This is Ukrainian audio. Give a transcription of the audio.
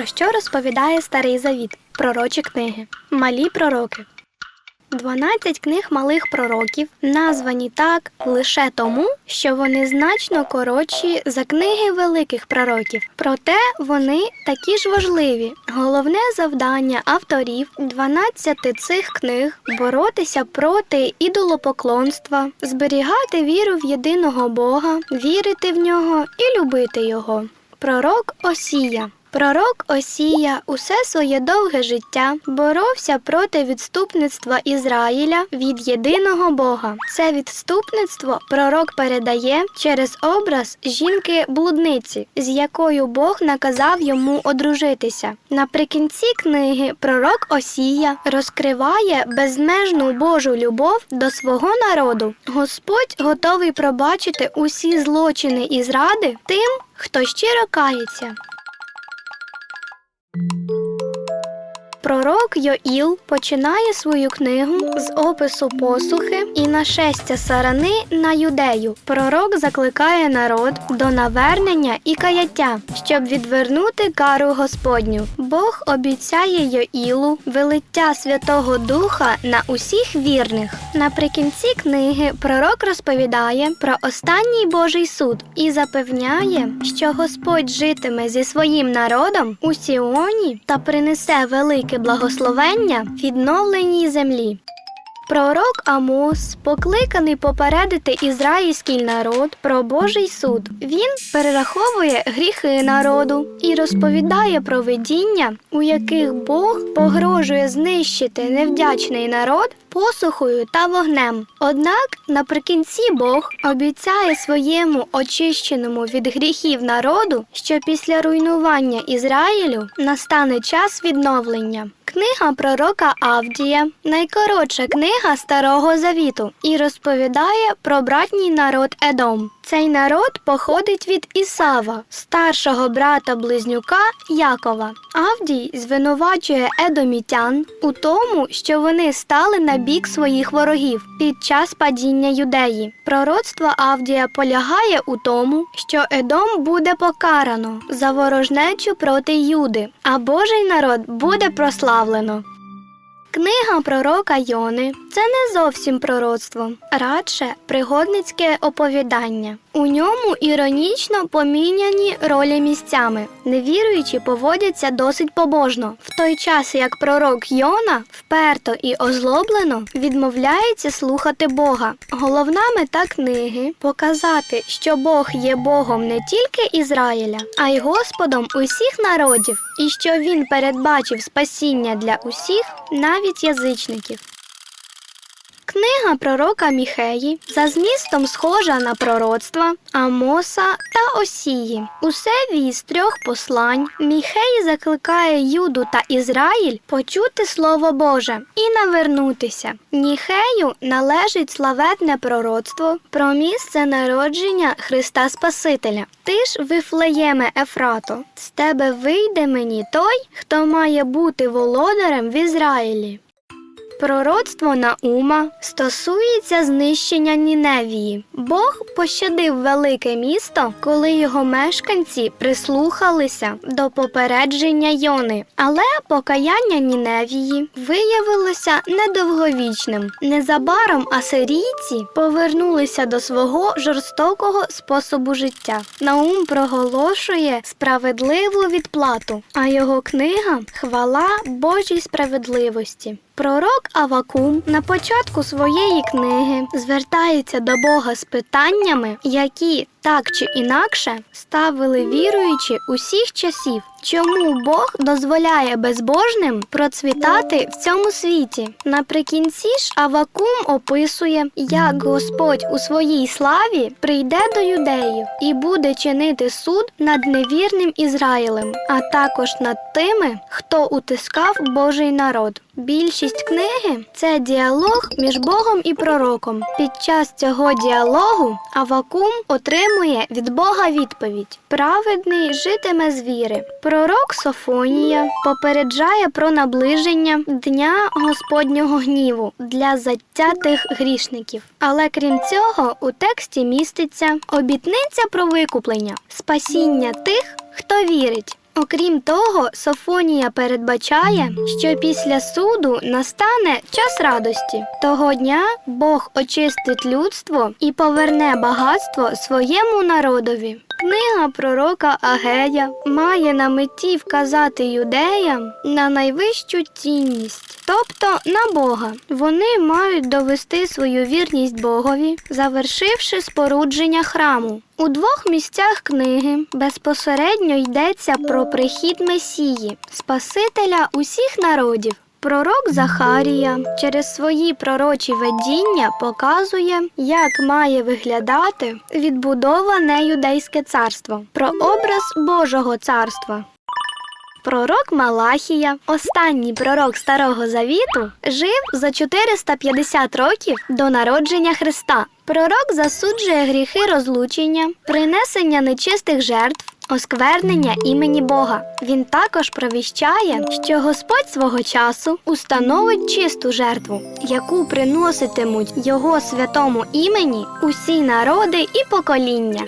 про що розповідає Старий Завіт, пророчі книги, малі пророки. Дванадцять книг малих пророків названі так лише тому, що вони значно коротші за книги великих пророків. Проте вони такі ж важливі. Головне завдання авторів 12 цих книг боротися проти ідолопоклонства, зберігати віру в єдиного Бога, вірити в нього і любити його. Пророк Осія. Пророк Осія усе своє довге життя боровся проти відступництва Ізраїля від єдиного Бога. Це відступництво пророк передає через образ жінки-блудниці, з якою Бог наказав йому одружитися. Наприкінці книги пророк Осія розкриває безмежну Божу любов до свого народу. Господь готовий пробачити усі злочини і зради тим, хто щиро кається. Пророк Йоїл починає свою книгу з опису посухи і нашестя сарани на юдею. Пророк закликає народ до навернення і каяття, щоб відвернути кару Господню. Бог обіцяє Йоїлу велиття Святого Духа на усіх вірних. Наприкінці книги пророк розповідає про останній Божий суд і запевняє, що Господь житиме зі своїм народом у Сіоні та принесе велике благословення відновленій землі. Пророк Амос покликаний попередити ізраїльський народ про Божий суд. Він перераховує гріхи народу і розповідає про видіння, у яких Бог погрожує знищити невдячний народ посухою та вогнем. Однак наприкінці Бог обіцяє своєму очищеному від гріхів народу, що після руйнування Ізраїлю настане час відновлення. Книга пророка Авдія найкоротша книга Старого Завіту і розповідає про братній народ Едом. Цей народ походить від Ісава, старшого брата близнюка Якова. Авдій звинувачує едомітян у тому, що вони стали на бік своїх ворогів під час падіння юдеї. Пророцтво Авдія полягає у тому, що Едом буде покарано за ворожнечу проти Юди, а Божий народ буде прославлено. Книга пророка Йони це не зовсім пророцтво, радше пригодницьке оповідання. У ньому іронічно поміняні ролі місцями. Невіруючі поводяться досить побожно, в той час як пророк Йона вперто і озлоблено відмовляється слухати Бога. Головна мета книги показати, що Бог є Богом не тільки Ізраїля, а й Господом усіх народів, і що він передбачив спасіння для усіх, навіть язичників. Книга пророка Міхеї за змістом схожа на пророцтва Амоса та Осії. Усе віз трьох послань Міхеї закликає Юду та Ізраїль почути Слово Боже і навернутися. Міхею належить славетне пророцтво про місце народження Христа Спасителя. Ти ж, Вифлеєме Ефрато, з тебе вийде мені той, хто має бути володарем в Ізраїлі. Пророцтво Наума стосується знищення Ніневії. Бог пощадив велике місто, коли його мешканці прислухалися до попередження Йони. Але покаяння Ніневії виявилося недовговічним. Незабаром асирійці повернулися до свого жорстокого способу життя. Наум проголошує справедливу відплату, а його книга хвала Божій справедливості. Пророк Авакум на початку своєї книги звертається до Бога з питаннями, які так чи інакше ставили віруючі усіх часів. Чому Бог дозволяє безбожним процвітати в цьому світі? Наприкінці ж Авакум описує, як Господь у своїй славі прийде до юдеїв і буде чинити суд над невірним Ізраїлем, а також над тими, хто утискав Божий народ. Більшість книги це діалог між Богом і пророком. Під час цього діалогу Авакум отримує від Бога відповідь: праведний житиме з віри. Пророк Софонія попереджає про наближення дня Господнього гніву для затятих грішників. Але крім цього, у тексті міститься обітниця про викуплення, спасіння тих, хто вірить. Окрім того, Софонія передбачає, що після суду настане час радості. Того дня Бог очистить людство і поверне багатство своєму народові. Книга пророка Агея має на меті вказати юдеям на найвищу цінність, тобто на Бога. Вони мають довести свою вірність Богові, завершивши спорудження храму. У двох місцях книги безпосередньо йдеться про прихід Месії, Спасителя усіх народів. Пророк Захарія через свої пророчі видіння показує, як має виглядати відбудоване юдейське царство, прообраз Божого царства. Пророк Малахія, останній пророк Старого Завіту, жив за 450 років до народження Христа. Пророк засуджує гріхи розлучення, принесення нечистих жертв, осквернення імені Бога. Він також провіщає, що Господь свого часу установить чисту жертву, яку приноситимуть його святому імені усі народи і покоління.